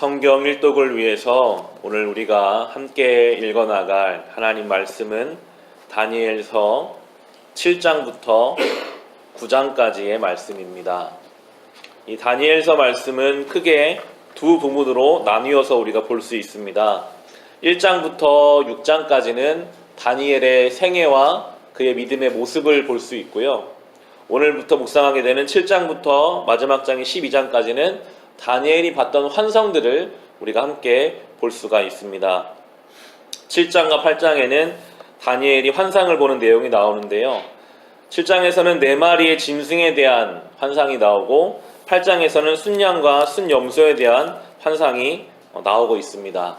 성경 일독을 위해서 오늘 우리가 함께 읽어 나갈 하나님 말씀은 다니엘서 7장부터 9장까지의 말씀입니다. 이 다니엘서 말씀은 크게 두 부문으로 나뉘어서 우리가 볼 수 있습니다. 1장부터 6장까지는 다니엘의 생애와 그의 믿음의 모습을 볼 수 있고요. 오늘부터 묵상하게 되는 7장부터 마지막 장인 12장까지는 다니엘이 봤던 환성들을 우리가 함께 볼 수가 있습니다. 7장과 8장에는 다니엘이 환상을 보는 내용이 나오는데요. 7장에서는 네 마리의 짐승에 대한 환상이 나오고 8장에서는 순양과 순염소에 대한 환상이 나오고 있습니다.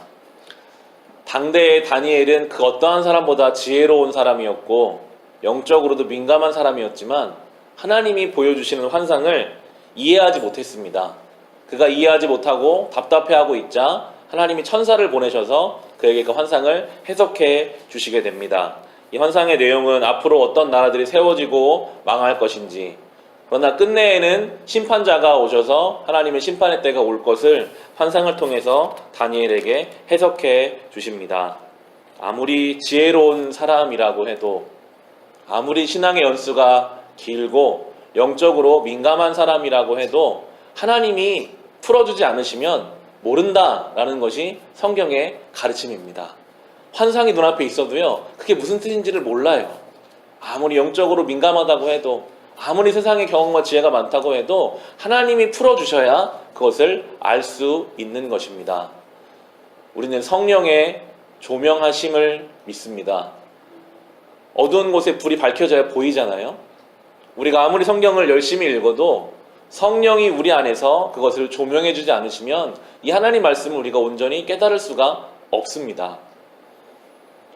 당대의 다니엘은 그 어떠한 사람보다 지혜로운 사람이었고 영적으로도 민감한 사람이었지만 하나님이 보여주시는 환상을 이해하지 못했습니다. 그가 이해하지 못하고 답답해하고 있자 하나님이 천사를 보내셔서 그에게 그 환상을 해석해 주시게 됩니다. 이 환상의 내용은 앞으로 어떤 나라들이 세워지고 망할 것인지 그러나 끝내에는 심판자가 오셔서 하나님의 심판의 때가 올 것을 환상을 통해서 다니엘에게 해석해 주십니다. 아무리 지혜로운 사람이라고 해도 아무리 신앙의 연수가 길고 영적으로 민감한 사람이라고 해도 하나님이 풀어주지 않으시면 모른다라는 것이 성경의 가르침입니다. 환상이 눈앞에 있어도요, 그게 무슨 뜻인지를 몰라요. 아무리 영적으로 민감하다고 해도, 아무리 세상의 경험과 지혜가 많다고 해도 하나님이 풀어주셔야 그것을 알 수 있는 것입니다. 우리는 성령의 조명하심을 믿습니다. 어두운 곳에 불이 밝혀져야 보이잖아요. 우리가 아무리 성경을 열심히 읽어도 성령이 우리 안에서 그것을 조명해 주지 않으시면 이 하나님 말씀을 우리가 온전히 깨달을 수가 없습니다.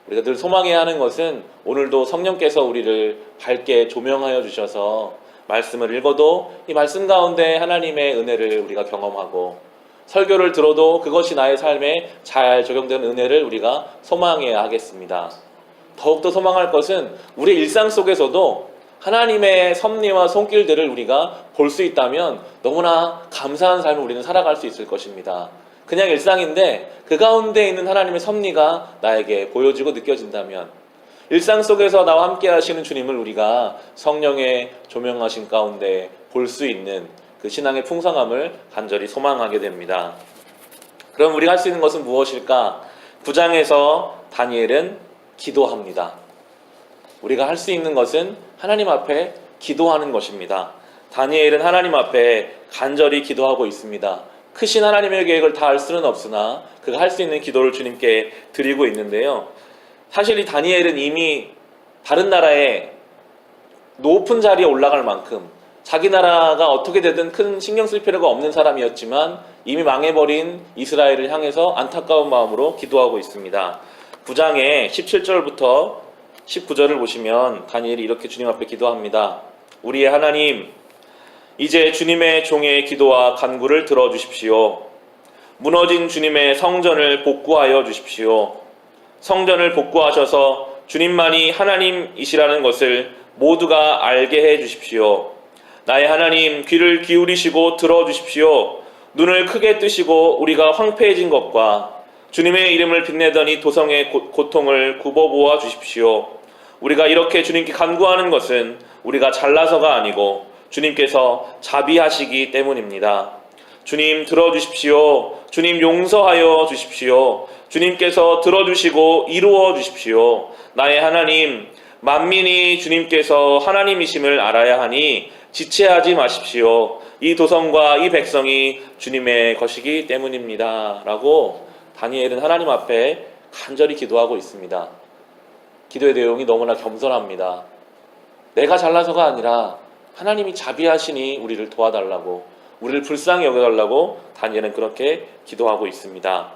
우리가 늘 소망해야 하는 것은 오늘도 성령께서 우리를 밝게 조명하여 주셔서 말씀을 읽어도 이 말씀 가운데 하나님의 은혜를 우리가 경험하고 설교를 들어도 그것이 나의 삶에 잘 적용되는 은혜를 우리가 소망해야 하겠습니다. 더욱더 소망할 것은 우리 일상 속에서도 하나님의 섭리와 손길들을 우리가 볼 수 있다면 너무나 감사한 삶을 우리는 살아갈 수 있을 것입니다. 그냥 일상인데 그 가운데 있는 하나님의 섭리가 나에게 보여지고 느껴진다면 일상 속에서 나와 함께 하시는 주님을 우리가 성령의 조명하신 가운데 볼 수 있는 그 신앙의 풍성함을 간절히 소망하게 됩니다. 그럼 우리가 할 수 있는 것은 무엇일까? 9장에서 다니엘은 기도합니다. 우리가 할 수 있는 것은 하나님 앞에 기도하는 것입니다. 다니엘은 하나님 앞에 간절히 기도하고 있습니다. 크신 하나님의 계획을 다알 수는 없으나 그가 할 수 있는 기도를 주님께 드리고 있는데요. 사실 이 다니엘은 이미 다른 나라에 높은 자리에 올라갈 만큼 자기 나라가 어떻게 되든 큰 신경 쓸 필요가 없는 사람이었지만 이미 망해버린 이스라엘을 향해서 안타까운 마음으로 기도하고 있습니다. 9장의 17절부터 19절을 보시면 다니엘이 이렇게 주님 앞에 기도합니다. 우리의 하나님, 이제 주님의 종의 기도와 간구를 들어 주십시오. 무너진 주님의 성전을 복구하여 주십시오. 성전을 복구하셔서 주님만이 하나님이시라는 것을 모두가 알게 해 주십시오. 나의 하나님, 귀를 기울이시고 들어 주십시오. 눈을 크게 뜨시고 우리가 황폐해진 것과 주님의 이름을 빛내던 이 도성의 고 통을 굽어 보아 주십시오. 우리가 이렇게 주님께 간구하는 것은 우리가 잘나서가 아니고 주님께서 자비하시기 때문입니다. 주님 들어주십시오. 주님 용서하여 주십시오. 주님께서 들어주시고 이루어 주십시오. 나의 하나님, 만민이 주님께서 하나님이심을 알아야 하니 지체하지 마십시오. 이 도성과 이 백성이 주님의 것이기 때문입니다. 라고 다니엘은 하나님 앞에 간절히 기도하고 있습니다. 기도의 내용이 너무나 겸손합니다. 내가 잘나서가 아니라 하나님이 자비하시니 우리를 도와달라고, 우리를 불쌍히 여겨달라고 다니엘은 그렇게 기도하고 있습니다.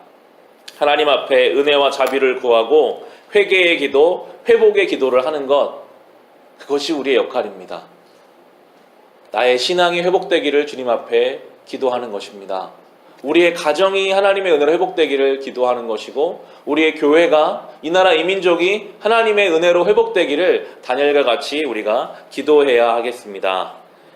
하나님 앞에 은혜와 자비를 구하고 회개의 기도, 회복의 기도를 하는 것, 그것이 우리의 역할입니다. 나의 신앙이 회복되기를 주님 앞에 기도하는 것입니다. 우리의 가정이 하나님의 은혜로 회복되기를 기도하는 것이고 우리의 교회가 이 나라 이민족이 하나님의 은혜로 회복되기를 다니엘과 같이 우리가 기도해야 하겠습니다.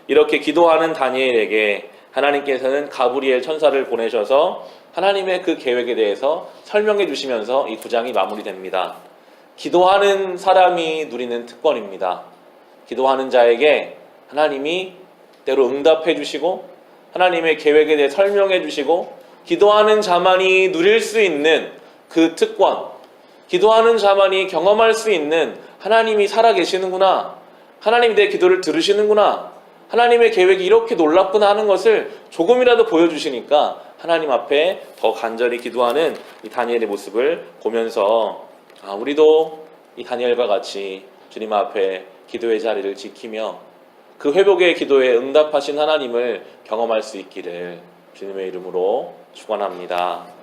이렇게 기도하는 다니엘에게 하나님께서는 가브리엘 천사를 보내셔서 하나님의 그 계획에 대해서 설명해 주시면서 이 구장이 마무리됩니다. 기도하는 사람이 누리는 특권입니다. 기도하는 자에게 하나님이 때로 응답해 주시고 하나님의 계획에 대해 설명해 주시고 기도하는 자만이 누릴 수 있는 그 특권, 기도하는 자만이 경험할 수 있는 하나님이 살아 계시는구나. 하나님이 내 기도를 들으시는구나. 하나님의 계획이 이렇게 놀랍구나 하는 것을 조금이라도 보여주시니까 하나님 앞에 더 간절히 기도하는 이 다니엘의 모습을 보면서 아, 우리도 이 다니엘과 같이 주님 앞에 기도의 자리를 지키며 그 회복의 기도에 응답하신 하나님을 경험할 수 있기를 주님의 이름으로 축원합니다.